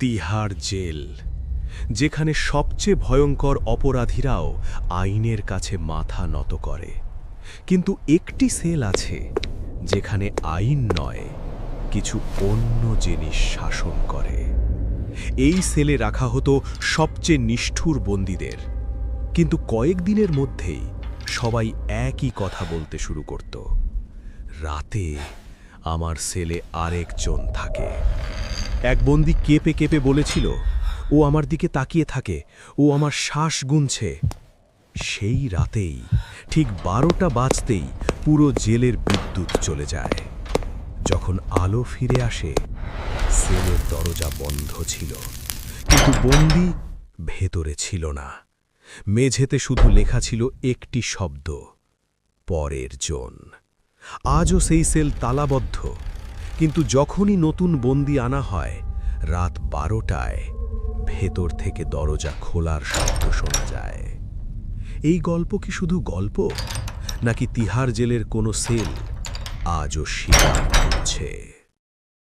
Tihar jail, যেখানে সবচেয়ে ভয়ঙ্কর অপরাধীরাও আইনের কাছে মাথা নত করে। কিন্তু একটি সেল আছে, যেখানে আইন নয়, কিছু অন্য জিনিস শাসন করে। এই সেলে রাখা হতো সবচেয়ে নিষ্ঠুর বন্দীদের। কিন্তু কয়েকদিনের মধ্যেই সবাই একই কথা বলতে শুরু করত। রাতে আমার সেলে আরেকজন থাকে। এক বন্দি কেঁপে কেঁপে বলেছিল, ও আমার দিকে তাকিয়ে থাকে, ও আমার শ্বাস গুনছে। সেই রাতেই, ঠিক বারোটা বাজতেই পুরো জেলের বিদ্যুৎ চলে যায়। যখন আলো ফিরে আসে, সেলের দরজা বন্ধ ছিল। কিন্তু বন্দি ভেতরে ছিল না। মেঝেতে শুধু লেখা ছিল একটি শব্দ, পরের জন। আজও সেই সেল তালাবদ্ধ। কিন্তু যখনই নতুন বন্দি আনা হয়, রাত বারোটায় ভেতর থেকে দরজা খোলার শব্দ শোনা যায়। এই গল্প কি শুধু গল্প? নাকি তিহার জেলের কোনো সেল আজও শিকার করছে?